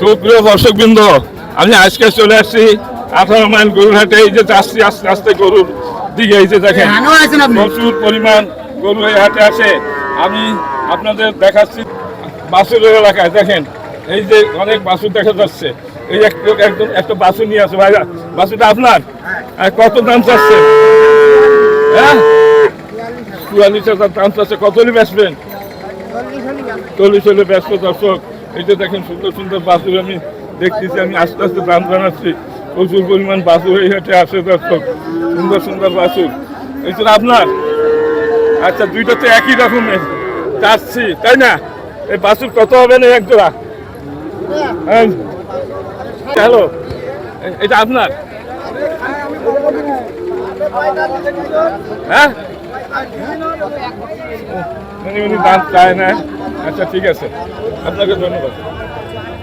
সুপ্রিয় দর্শক বৃন্দ আমি আজকে চলে আসছি আঠারো মাইল গরুর হাটে এই যে যাচ্ছি আস্তে আস্তে গরুর দিকে এই যে দেখেন? প্রচুর পরিমাণ গরু এই হাটে আসে। আমি আপনাদের দেখাচ্ছি বাসুরের এলাকায় দেখেন এই যে অনেক বাসুর দেখা যাচ্ছে। এই এক- একদম একটা বাসুর নিয়ে আছে ভাই বাসুরটা আপনার? কত দাম চাচ্ছে হ্যাঁ? চুয়াল্লিশ হাজার দাম চাচ্ছে কত বেচবেন? চল্লিশ হলে ব্যস্ত দর্শক। এই যে দেখেন সুন্দর সুন্দর বাসুর আমি দেখতেছি, আমি আস্তে আস্তে দাম জানাচ্ছি। প্রচুর পরিমাণ বাসুর এই হাটে আসে, দর্শক। সুন্দর সুন্দর বাসুর। এই যে আপনার? আচ্ছা দুইটা তো একই রকমের। চাচ্ছি তাই না? এই বাসুর কত হবে না এক জোড়া? হ্যাঁ। হ্যালো এটা আপনার? হ্যাঁ? উনি উনি দাম চায় না। আচ্ছা ঠিক আছে। আপনাকে ধন্যবাদ।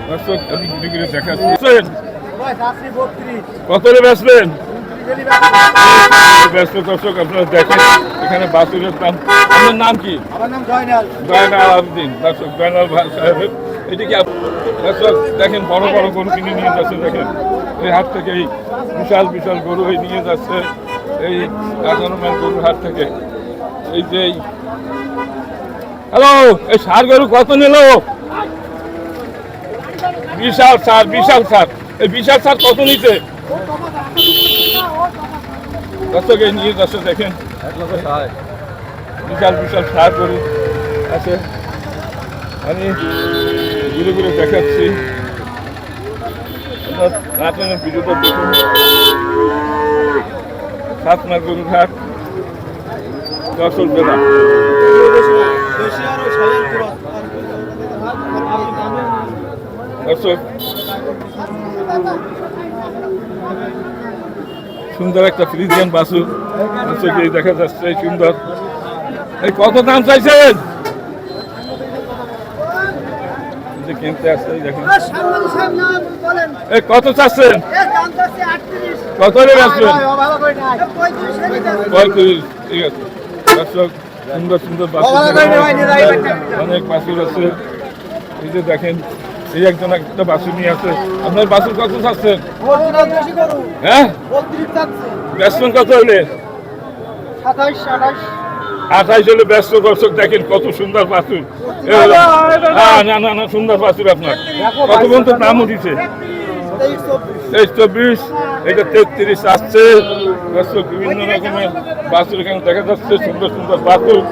দর্শক আমি ঘুরে ঘুরে দেখাচ্ছি। কত ব্যস্ত দর্শক আপনারা দেখেন এখানে বাসুরের দাম আপনার নাম কি? জয়নাল। আবদিন। দর্শক জয়নাল সাহেবের এটি কি দর্শক দেখেন বড় বড় গরু কিনে নিয়ে যাচ্ছে দেখেন। এই হাট থেকে এই বিশাল বিশাল গরু এই নিয়ে যাচ্ছে এই মাইল গরুর হাট থেকে। এই যে হ্যালো, এই সার গরু কত নিল? বিশাল সার বিশাল সার। এই বিশাল সার কত নিতে দর্শক নিয়ে যাচ্ছে দেখেন। বিশাল বিশাল সার গরু আছে। আমি ঘুরে ঘুরে দেখাচ্ছি। আপনার ভিডিওটা দেখুন। সাত মাস গরুর হাট দর্শক দর্শক সুন্দর একটা ফ্রিজিয়ান বাসু। দর্শক এই দেখা যাচ্ছে সুন্দর। এই কত দাম চাইছেন? কিনতে আসছে দেখেন। এই কত চাচ্ছেন? কত বেচবেন? পঁয়ত্রিশ। ঠিক আছে। সুন্দর সুন্দর অনেক বাসুর আছে। এই যে দেখেন এই একজন একটা বাসুর নিয়ে আছে আপনার বাসুর কত চাচ্ছেন? হ্যাঁ? কত হলে আঠাইশ। হলে ব্যস্ত দর্শক দেখেন কত সুন্দর বাসুর। হলো- হ্যাঁ, না না না সুন্দর বাসুর আপনার। কত পর্যন্ত দামও দিচ্ছে তেইশ চব্বিশ, এটা তেত্রিশ আসছে। বিভিন্ন রকমের বাসুর এখানে দেখা যাচ্ছে। সুন্দর সুন্দর বাসুর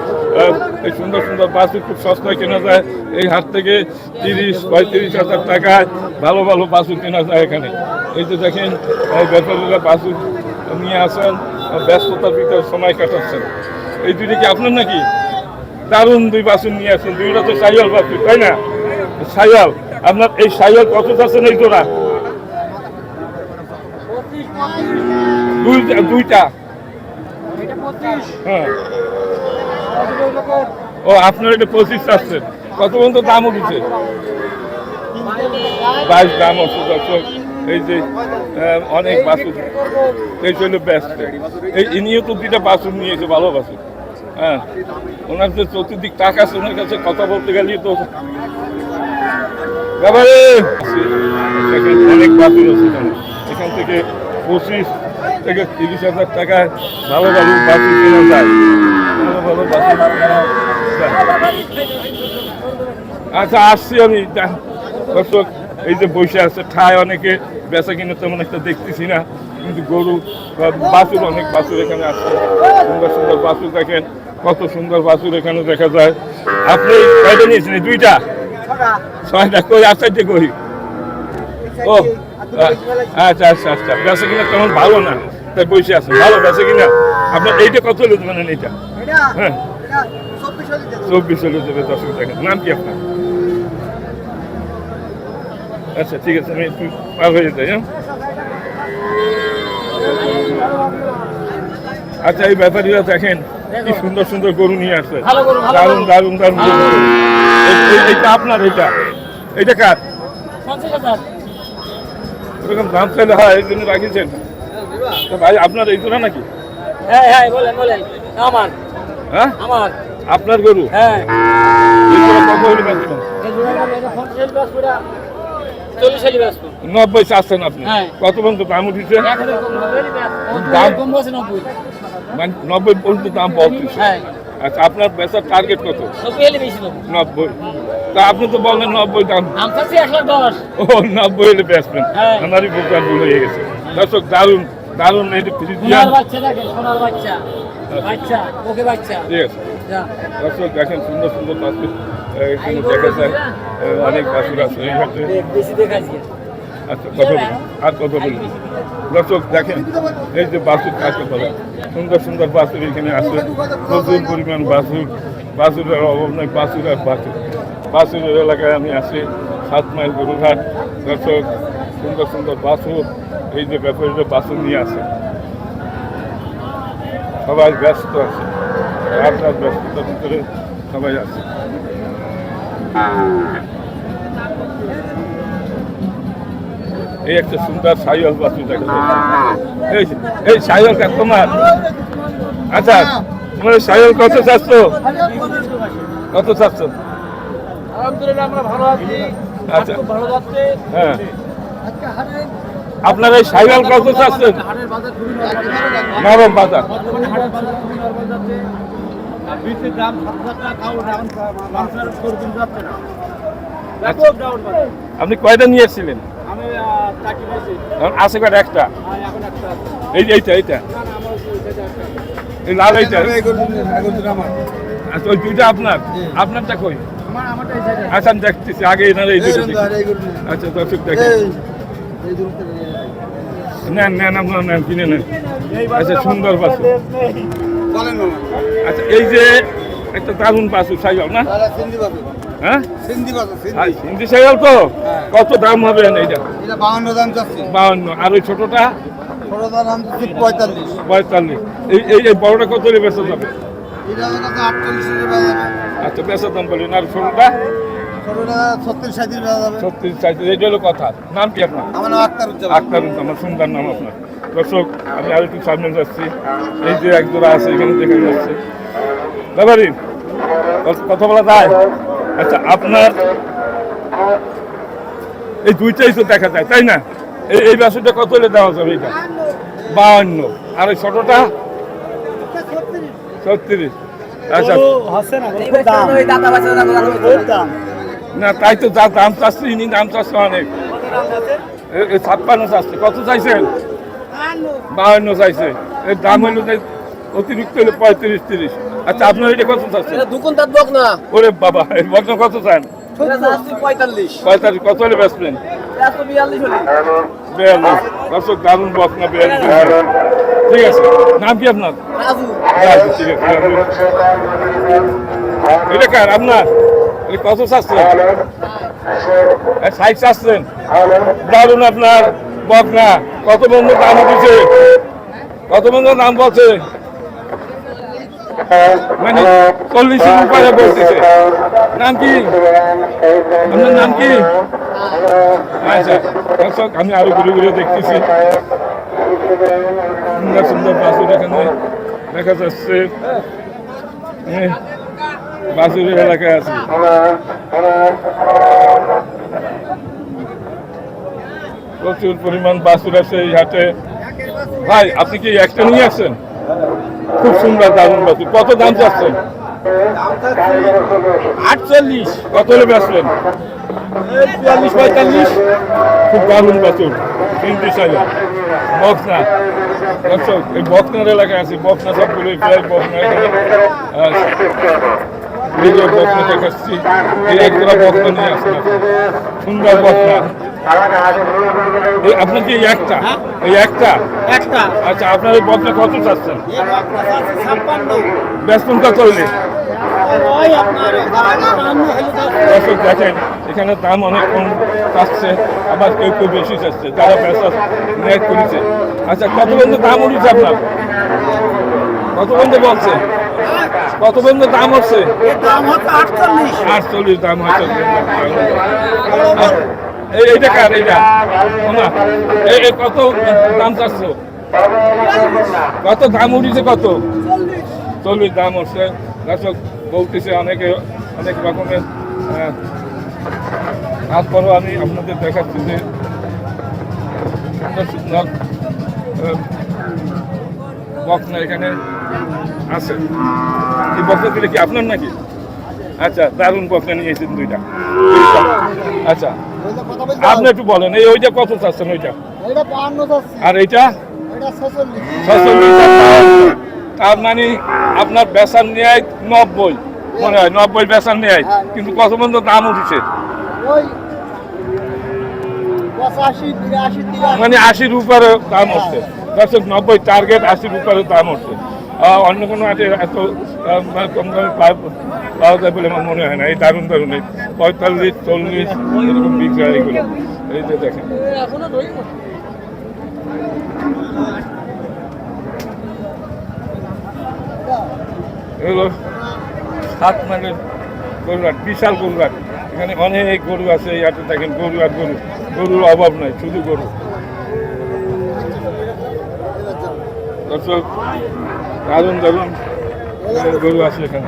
এই সুন্দর সুন্দর বাসুর খুব সস্তায় কেনা যায়। এই হাট থেকে তিরিশ, পঁয়ত্রিশ হাজার টাকায় ভালো ভালো বাসুর কেনা যায় এখানে। এই যে দেখেন, এই ব্যাপারীরা বাসুর নিয়ে আসেন, ব্যস্ততার ভিতরে সময় কাটাচ্ছেন। এই দুটি কি আপনার নাকি? দারুণ দুই বাসুর নিয়ে আসেন। দুইটা তো সাইয়াল বাসুর, তাই না? সাইয়াল, আপনার এই সাইয়াল কত আছেন এই জোড়া? দুইটা। দুইটা হ্যাঁ। ও আপনার এটা পঁচিশ আসছেন কত পর্যন্ত দাম উঠেছে? বাইশ দাম হচ্ছে দর্শক এই যে অনেক বাসুর এই ছিল ব্যস্ত এই ইনিও তো দুইটা বাসুর নিয়েছে ভালো বাসুর হ্যাঁ। ওনার যে চতুর্দিক টাকা আছে ওনার কাছে কথা বলতে গেলেই তো ব্যাপারে। অনেক আছে এখান থেকে পঁচিশ থেকে তিরিশ হাজার টাকায় ভালো ভালো বাসুর কেনা যায়। ভালো ভালো বাসুর আচ্ছা আসছি আমি। দর্শক, এই যে বসে আছে, ঠায় অনেকে, বেচা কিনে তেমন একটা দেখতেছি না, কিন্তু গরু বাছুর অনেক বাছুর এখানে আছে। সুন্দর সুন্দর বাছুর দেখেন, কত সুন্দর বাছুর এখানে দেখা যায়। আপনি কয়টা নিয়েছেন? দুইটা? ছয়টা। কই আটটাইতে কই? ও আচ্ছা আচ্ছা আচ্ছা বেচা কিনা তেমন ভালো না। তাই বসে আছে ভালো বেচা কিনা আপনার এইটা কত হলে দেবেন এইটা? হ্যাঁ। চব্বিশ হলে দেবে। দর্শক দেখেন নাম কি আপনার? আচ্ছা ঠিক আছে আমি পার হয়ে যেতে হ্যাঁ। আচ্ছা এই ব্যাপারীরা দেখেন কি সুন্দর সুন্দর গরু নিয়ে আসছে। ভালো গরু, ভালো দারুণ এইটা আপনার এইটা? এইটা কার? ওরকম দাম চাইলে হয় এই জন্য রাখিয়েছেন ভাই আপনার এই জন্য নাকি? হ্যাঁ হ্যাঁ বলেন বলেন। আমার। হ্যাঁ? আমার। আপনার গরু? হ্যাঁ। কত হলে বেচবেন? এই জোড়া দাম এটা 50 দশ করে চল্লিশ হলে ব্যস্ত। নব্বই চাচ্ছেন আপনি। হ্যাঁ। কত পর্যন্ত দাম উঠেছে? দাম? কম নব্বই। মানে নব্বই পর্যন্ত দাম বলতেছে। হ্যাঁ। আচ্ছা আপনার বেচার টার্গেট কত? নব্বই তা আপনি তো বললেন নব্বই দাম। ও নব্বই হলে বেচবেন। হ্যাঁ। আমারই বোকার ভুল হয়ে গেছে। দর্শক দারুণ দারুণ যে ফ্রিজিয়ান বাচ্চা বাচ্চা। বাচ্চা ওকে বাচ্চা। ঠিক আছে। দর্শক দেখেন সুন্দর সুন্দর বাছুর এখানে দেখা যায়। অনেক বাছুর আছে। এই দেখাচ্ছি আচ্ছা কথা আর কথা বলুন। দর্শক, দেখেন, এই যে বাছুর কাকে বলে সুন্দর সুন্দর বাসুর এখানে আছে। প্রচুর পরিমাণ বাছুর বাছুরের অভাব নেই বাছুর আর বাসুর বাছুরের এলাকায় আমি আসি সাত মাইল গরুঘাট দর্শক, সুন্দর সুন্দর বাছুর এই যে ব্যাপারীরা বাছুর নিয়ে আসে। সবাই ব্যস্ত আছে। আপনার ব্যস্ততার ভিতরে সবাই আছে। এই একটা সুন্দর বাছুর দেখা যাচ্ছে। এই এই সাইয়ালটা তোমার আচ্ছা তোমার এই সাইয়াল কত চাচ্ছ কত চাচ্ছ আলহামদুলিল্লাহ আমরা ভালো আছি আচ্ছা ভালো যাচ্ছে হ্যাঁ আপনার এই সাইয়াল কত চাচ্ছেন নরম। বাজার আপনি কয়টা নিয়ে এসেছিলেন আছে কয়টা? একটা? আর এখন একটা আছে। এই যে এইটা এইটা। এই লাল এইটা? আচ্ছা ওই দুইটা আপনার? আপনারটা কই? আচ্ছা আমি দেখতেছি আগে এনার এই দুটো আচ্ছা দর্শক দেখেন। নেন নেন আপনার নেন কিনে নেন। আচ্ছা সুন্দর আচ্ছা এই যে একটা দারুণ বাছুর সাইকেল না? হ্যাঁ? সিন্ধি সাইকেল তো হ্যাঁ। কত দাম হবে এটা? বাউন্ন দাম চাচ্ছি। বাউন্ন আর ওই ছোটটা? ছোট দাম চাচ্ছি পঁয়তাল্লিশ। পঁয়তাল্লিশ। এই এই বড়টা কত বেচা যাবে? বেচা আচ্ছা দাম বললেন আর ছোটটা? ছত্রিশ সাঁত্রিশ এইটা হলো কথা। নাম কি আপনার? আমার নাম আক্তার আক্তার সুন্দর নাম আপনার। দর্শক আমি আর একটু সামনে যাচ্ছি। এই যে এক জোড়া আছে এখানে দেখা যাচ্ছে। ব্যাপারি কথা বলা যায়? আচ্ছা আপনার এই দুইটাই তো দেখা যায় তাই না? এই এই বাসুটা কত হলে দেওয়া যাবে এটা? বাহান্ন। আর ওই ছোটটা? ছত্রিশ। আচ্ছা। না তাই তো যা দাম চাচ্ছে ইনি দাম চাচ্ছে অনেক। ছাপ্পান্ন চাচ্ছে। কত চাইছেন? বাহান্ন চাইছে। এর দাম হলো যে অতিরিক্ত হলে পঁয়ত্রিশ তিরিশ। আচ্ছা আপনার এটা কত চাচ্ছে দুকুন তার বক না। ওরে বাবা বর্তমান কত চান? পঁয়তাল্লিশ। পঁয়তাল্লিশ কত হলে বেচলেন একশো বিয়াল্লিশ হলে। বিয়াল্লিশ। দর্শক দারুণ বক না বিয়াল্লিশ ঠিক আছে নাম কি আপনার? ঠিক আছে এটা কার আপনার? কত চাচ্ছেন? চাচ্ছেন? দারুণ আপনার বকনা কত বন্ধু দাম উঠেছে কত বন্ধু দাম বলছে? মানে চল্লিশ রুপায় বলতেছে নাম কি আপনার নাম কি আমি আরও ঘুরে ঘুরে দেখতেছি সুন্দর সুন্দর বাসুর এখানে দেখা যাচ্ছে বাসুরের এলাকায় আছে প্রচুর পরিমাণ বাসুর আছে এই হাটে। ভাই, আপনি কি একটা নিয়ে আসছেন খুব সুন্দর দারুণ বাসুর। কত দাম চাচ্ছেন? আটচল্লিশ। কত হলে বেচলেন বিয়াল্লিশ পঁয়তাল্লিশ। খুব দারুণ বাছুর হিন্দি সাজা দর্শক এই বকনার এলাকায় আছে। বকনা সবগুলোই প্রায় আহ, এই দেখাচ্ছি এই একজোড়া বকনা নিয়ে আসছে সুন্দর এই আপনার কি এই একটা? এই একটা? একটা। আচ্ছা আপনার এই কত চাচ্ছেন? দর্শক দেখেন এখানে দাম অনেক কম চাচ্ছে আবার কেউ কেউ বেশি চাচ্ছে যারা ব্যবসা নেট করেছে। আচ্ছা কত পর্যন্ত দাম উঠেছে আপনার? কত পর্যন্ত বলছে? কত পর্যন্ত দাম হচ্ছে? দাম হচ্ছে আটচল্লিশ। আটচল্লিশ দাম হচ্ছে। এইটা কার এইটা? না এই কত দাম চাচ্ছ? কত দাম উঠেছে কত? চল্লিশ দাম হচ্ছে দর্শক বলতেছে অনেকে অনেক রকমের তারপরও আমি আপনাদের দেখাচ্ছি যে সুন্দর আহ, বকনা এখানে আছে। এই বকনাগুলো কি আপনার নাকি? আচ্ছা দারুণ বকনা নিয়েছেন দুইটা। দুইটা। আচ্ছা আপনি একটু বলেন এই ওইটা কত চাচ্ছেন ওইটা? আর এইটা। তার মানে আপনার বেসার নেয় নব্বই। মনে হয় নব্বই বেসার নেয় কিন্তু কত পর্যন্ত দাম উঠেছে? মানে আশির উপরে দাম হচ্ছে দর্শক নব্বই টার্গেট আশির উপরে দাম হচ্ছে অন্য কোনো হাটে এত কম দামে পাওয়া- যায় বলে আমার মনে হয় না। এই দারুণ দারুণ এই পঁয়তাল্লিশ, চল্লিশ, এরকম বিক্রি হয় এগুলো। এই যে দেখেন। এগুলো সাত মাইলের গরুরাট, বিশাল গরুরাট। এখানে অনেক গরু আছে, এই হাটে দেখেন গরু আর গরু। গরুর অভাব নাই, শুধু গরু। দর্শক, দারুণ দারুণ গরু আছে এখানে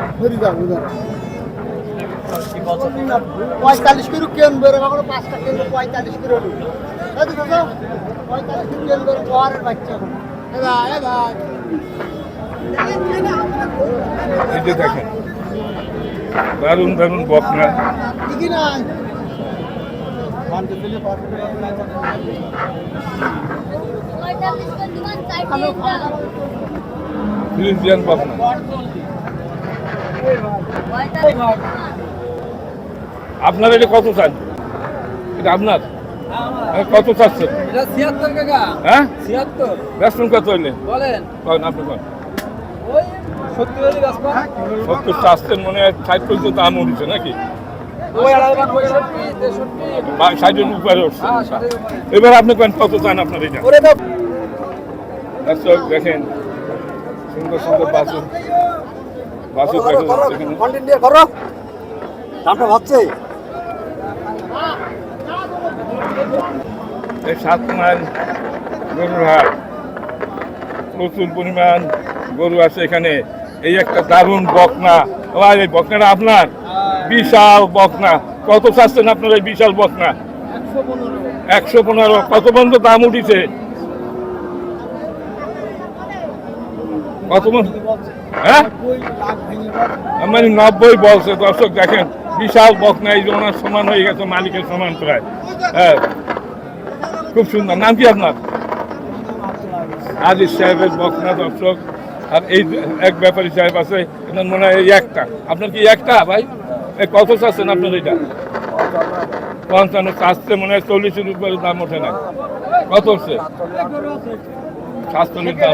পঁয়তাল্লিশ করে কেন বেরো কখনো পাঁচটা কেন পঁয়তাল্লিশ দাদা, পঁয়তাল্লিশ করে কেন বেরো ঘরের বাচ্চা এখন এ ভাই, এ ভাই। এই যে দেখেন দারুণ দারুণ বকনা ঠিকই পঁয়তাল্লিশ আপনার এটা কত চান? এটা আপনার? হ্যাঁ, কত চাচ্ছেন? হ্যাঁ? ছিয়াত্তর। কত হইলে? বলেন। আপনি কন। সত্তর চাচ্ছেন মনে ষাট পর্যন্ত দাম উঠেছে নাকি? ষাটের উপরে উঠছে। হ্যাঁ এবার আপনি কত চান আপনার এটা? দেখেন সুন্দর সুন্দর এখানে কন্টেন্ট করো দামটা ভাবছে। এই সাত মাইল গরুর হাট প্রচুর পরিমাণ গরু আছে এখানে। এই একটা দারুণ বকনা। আর এই বকনাটা আপনার? বিশাল বকনা। কত চাচ্ছেন আপনার এই বিশাল বকনা? একশো পনেরো। কত পর্যন্ত দাম উঠিছে? কত হ্যাঁ? মানে নব্বই বলছে, দর্শক দেখেন, বিশাল বকনা যে ওনার সমান হয়ে গেছে, মালিকের সমান প্রায়। হ্যাঁ। খুব সুন্দর। নাম কি আপনার? আজিজ সাহেবের বকনা দর্শক। আর এই এক ব্যাপারী সাহেব আছে এনার মনে হয় একটা। আপনার কি একটা, ভাই? কত চাচ্ছেন আপনার এটা? পঞ্চান্ন চাচ্ছে, মনে হয় চল্লিশের উপরে দাম ওঠে না। কত হচ্ছে? সাতচল্লিশ দাম?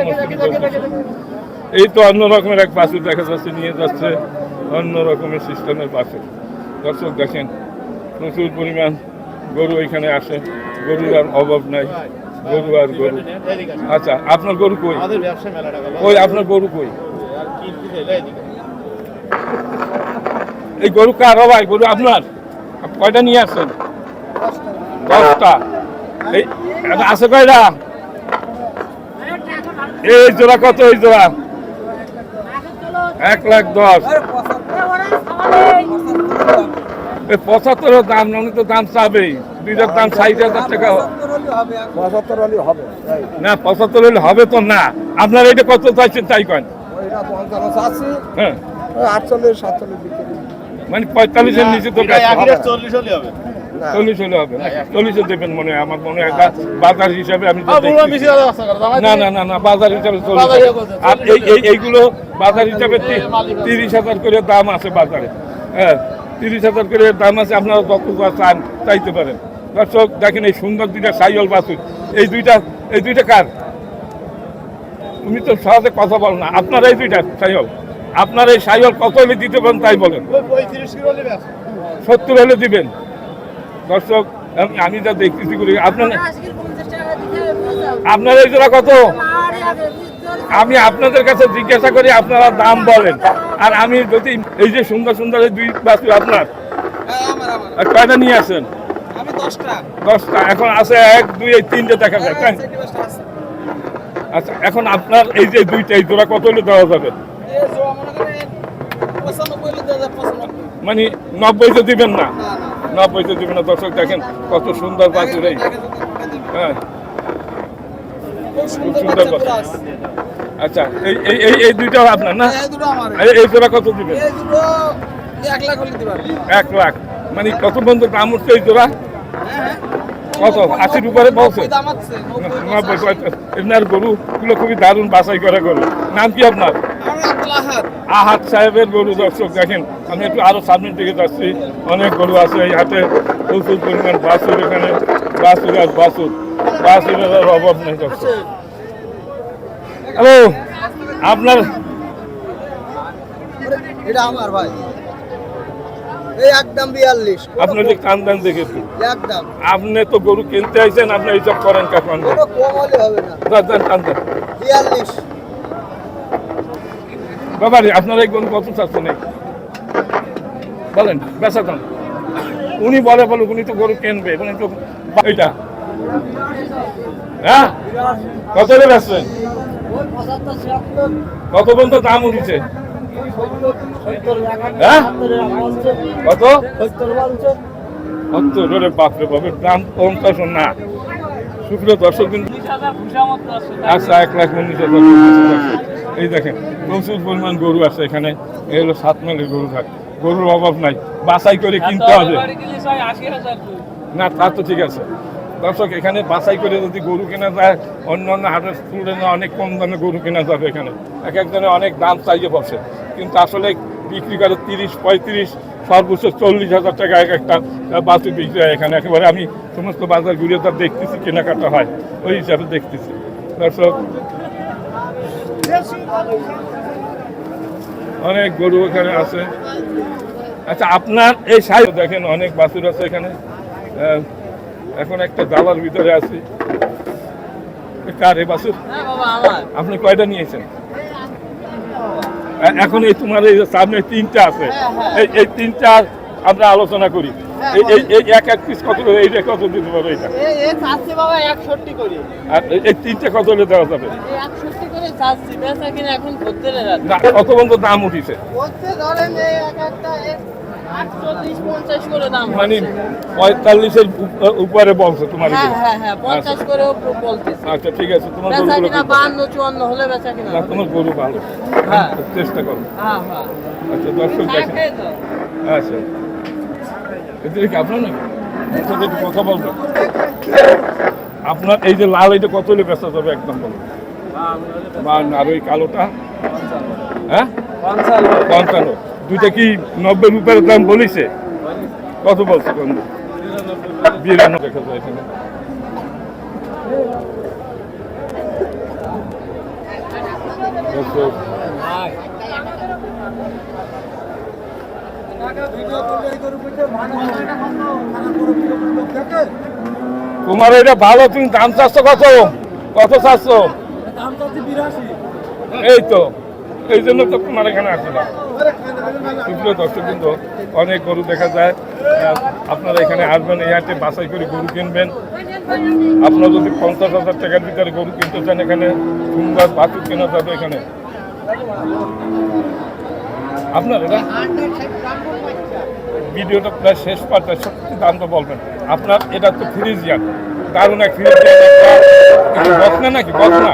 এই তো অন্য রকমের এক বাসুর দেখা যাচ্ছে নিয়ে যাচ্ছে অন্য রকমের সিস্টেমের বাসুর দর্শক দেখেন প্রচুর পরিমাণ গরু এখানে আসে গরুর আর অভাব নাই গরু আর গরু। আচ্ছা আপনার গরু কই? কই আপনার গরু কই? এই গরু কার? ভাই গরু আপনার? কয়টা নিয়ে আসছেন? দশটা। এই আছে কয়টা? এই জোড়া কত এই জোড়া? এক লাখ দশ। এই পঁচাত্তর। দাম উনি তো দাম চাবেই। দুইটার দাম ষাট হাজার টাকা। পঁচাত্তর হলে হবে না পঁচাত্তর হলে হবে তো না। আপনার এটা কত চাইছেন তাই কন? হ্যাঁ। আটচল্লিশ সাতচল্লিশ মানে পঁয়তাল্লিশের নিচে তো। চল্লিশ হলে হবে। চল্লিশ হলে হবে চল্লিশে দেবেন মনে হয় আমার মনে হয় বাজার হিসাবে আমি তো হ্যাঁ, বুড়ো দেখতেছি। মিশি দাদা রাস্তা করে দাম না না না না বাজার হিসাবে চল্লিশ বাজার হিসাবে চল্লিশ। আর এই এই এইগুলো বাজার হিসাবে তিরিশ হাজার করে দাম আছে বাজারে। হ্যাঁ তিরিশ হাজার করে দাম আছে আপনারা যত চান চাইতে পারেন। দর্শক দেখেন এই সুন্দর দুইটা সাইল বাসুর এই দুইটা এই দুইটা কার? তুমি তো সহজে কথা বল না। আপনার এই দুইটা সাইল আপনার এই সাইল কত হলে দিতে পারেন তাই বলেন। সত্তর হলে দিবেন। দর্শক আমি- আমি যা দেখতেছি করি আপনার আপনার এই জোড়া কত? আমি আপনাদের কাছে জিজ্ঞাসা করি আপনারা দাম বলেন। আর আমি যদি এই যে সুন্দর সুন্দর এই দুই বাছু আপনার কয়টা নিয়ে আসেন? দশটা। দশটা। এখন আছে এক দুই এই তিনটে দেখা যায়। তাই? আচ্ছা এখন আপনার এই যে দুইটা এই জোড়া কত হলে দেওয়া যাবে? মানে নব্বই তো দিবেন না। নব্বইতে দেবে না দর্শক দেখেন কত সুন্দর বাছুর এই হ্যাঁ। খুব সুন্দর বাছুর আচ্ছা এই এই এই দুইটাও আপনার না? এই জোড়া কত দিবেন? এক লাখ মানে কত বন্ধু দাম উঠছে এই জোড়া কত? আশির উপরে বলছে। নব্বই। এনার গরু গুলো খুবই দারুণ বাছাই করে গরু। নাম কি আপনার? আহাত সাহেবের গরু দর্শক দেখেন। আমি একটু আরও সামনের দিকে যাচ্ছি। অনেক গরু আছে এই হাটে। প্রচুর পরিমাণ বাছুর এখানে। বাছুর আর বাছুর। বাছুরের আর অভাব নেই হ্যালো আপনার এটা আমার ভাই। এই একদম বিয়াল্লিশ। যে আপনি তো গরু কিনতে আইছেন আপনি এইসব করেন কখন কম হলে হবে না। কান্দান বিয়াল্লিশ। বাবা আপনার এই গরু কত চাচ্ছেন? এই? বলেন বেচা দাম উনি বলে বলে উনি তো গরু কিনবে উনি তো এইটা হ্যাঁ? কত রে বেচবেন? কত পর্যন্ত দাম উঠেছে? হ্যাঁ? কত? সত্তর রে বাপরে বাপরে দাম কম চাষ না। শুক্র দর্শক দিন আচ্ছা এক লাখ উনিশ হাজার এই দেখেন প্রচুর পরিমাণ গরু আছে এখানে। এই হলো সাত মাইলের গরু থাক। গরুর অভাব নাই। বাছাই করে কিনতে হবে। না তা তো ঠিক আছে। দর্শক এখানে বাছাই করে যদি গরু কেনা যায় অন্য অন্য হাটের তুলনায় অনেক কম দামে গরু কেনা যাবে এখানে। এক একজনে অনেক দাম চাইয়ে বসে। কিন্তু আসলে বিক্রি করে তিরিশ পঁয়ত্রিশ সর্বোচ্চ চল্লিশ হাজার টাকা এক একটা বাছুর বিক্রি হয় এখানে। একেবারে আমি সমস্ত বাজার ঘুরে তার দেখতেছি কেনাকাটা হয় ওই হিসাবে দেখতেছি। দর্শক অনেক গরু এখানে আছে। আচ্ছা আপনার এই সাইড দেখেন অনেক বাছুর আছে এখানে। এখন একটা জালার ভিতরে আছি। এ কার এই বাছুর? আপনি কয়টা নিয়েছেন? এখন এই তোমার এই সামনে তিনটা আছে। এই এই তিনটা আমরা আলোচনা করি। এই এই এক এক পিস কত করে? এইটা কত দিতে পারবে এটা আর এই- এই তিনটা কত হলে দেওয়া যাবে? দাম উঠিছে। মানে পঁয়তাল্লিশের উপ- উপরে বলছে তোমার হ্যাঁ। হ্যাঁ হ্যাঁ বলতেছে। আচ্ছা ঠিক আছে তোমার গরু ভালো। হ্যাঁ। চেষ্টা করো। হ্যাঁ হ্যাঁ। আচ্ছা দর্শক দেখেন। আচ্ছা। এদের কি আপনার নাকি? কথা বলবেন। আপনার এই যে লাল এটা কত হলে বেচা যাবে একদম বলুন বান্ন, আর ওই কালোটা? হ্যাঁ? পঞ্চান্ন। দুইটা কি নব্বই রুপের দাম বলিছে? কত বলছে বন্ধু? তোমার এটা ভালো, তুমি দাম চাচ্ছ কত? কত চাচ্ছ? এই তো, এই জন্য তো তোমার এখানে আসলাম শুক্রিয় দর্শক কিন্তু অনেক গরু দেখা যায়। আপনারা এখানে আসবেন, এই হাটে বাছাই করে গরু কিনবেন। আপনারা যদি পঞ্চাশ হাজার টাকার ভিতরে গরু কিনতে চান এখানে, সুন্দর বাছুর কেনা যাবে এখানে। আপনার এটা? ভিডিওটা প্রায় শেষ পার্টে সত্যি দাম তো বলবেন। আপনার, এটা তো ফ্রিজিয়ান। দারুণ এক বকনা নাকি? বকনা?